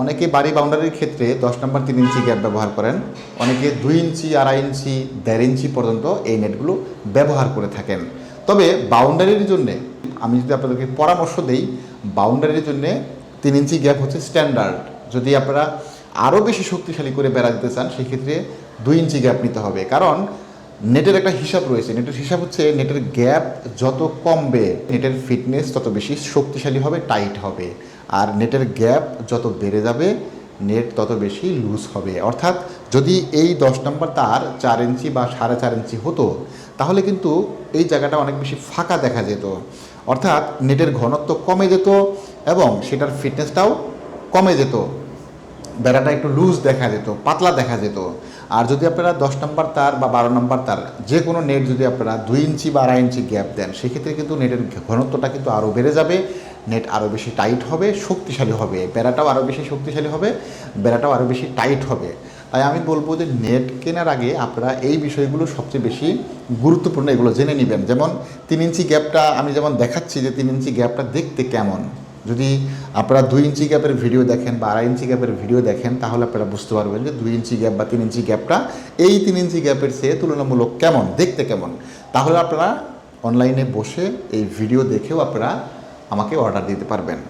অনেকে বাড়ি বাউন্ডারির ক্ষেত্রে দশ নম্বর তিন ইঞ্চি গ্যাপ ব্যবহার করেন, অনেকে দুই ইঞ্চি আড়াই ইঞ্চি দেড় ইঞ্চি পর্যন্ত এই নেটগুলো ব্যবহার করে থাকেন। তবে বাউন্ডারির জন্যে, আমি যদি আপনাদেরকে পরামর্শ দেই বাউন্ডারির জন্যে তিন ইঞ্চি গ্যাপ হচ্ছে স্ট্যান্ডার্ড যদি আপনারা আরও বেশি শক্তিশালী করে বেড়া দিতে চান, সেক্ষেত্রে দুই ইঞ্চি গ্যাপ নিতে হবে। কারণ নেটের একটা হিসাব রয়েছে। নেটের হিসাব হচ্ছে নেটের গ্যাপ যত কমবে, নেটের ফিটনেস তত বেশি শক্তিশালী হবে, টাইট হবে। আর নেটের গ্যাপ যত বেড়ে যাবে, নেট তত বেশি লুজ হবে। অর্থাৎ যদি এই দশ নম্বর তার চার ইঞ্চি বা সাড়ে চার ইঞ্চি হতো, তাহলে কিন্তু এই জায়গাটা অনেক বেশি ফাঁকা দেখা যেত। অর্থাৎ নেটের ঘনত্ব কমে যেত এবং সেটার ফিটনেসটাও কমে যেত। বেড়াটা একটু লুজ দেখা যেত, পাতলা দেখা যেত। আর যদি আপনারা দশ নম্বর তার বা বারো নম্বর তার, যে কোনো নেট যদি আপনারা দুই ইঞ্চি বা আড়াই ইঞ্চি গ্যাপ দেন, সেক্ষেত্রে কিন্তু নেটের ঘনত্বটা কিন্তু আরও বেড়ে যাবে নেট আরও বেশি টাইট হবে, শক্তিশালী হবে। বেড়াটাও আরও বেশি শক্তিশালী হবে, বেড়াটাও আরও বেশি টাইট হবে। তাই আমি বলব যে নেট কেনার আগে আপনারা এই বিষয়গুলো সবচেয়ে বেশি গুরুত্বপূর্ণ এগুলো জেনে নেবেন। যেমন তিন ইঞ্চি গ্যাপটা আমি যেমন দেখাচ্ছি যে তিন ইঞ্চি গ্যাপটা দেখতে কেমন। যদি আপনারা দুই ইঞ্চি গ্যাপের ভিডিও দেখেন বা আড়াই ইঞ্চি গ্যাপের ভিডিও দেখেন, তাহলে আপনারা বুঝতে পারবেন যে দুই ইঞ্চি গ্যাপ বা তিন ইঞ্চি গ্যাপটা এই তিন ইঞ্চি গ্যাপের সে তুলনামূলক কেমন, দেখতে কেমন? তাহলে আপনারা অনলাইনে বসে এই ভিডিও দেখেও আপনারা আমাকে অর্ডার দিতে পারবেন।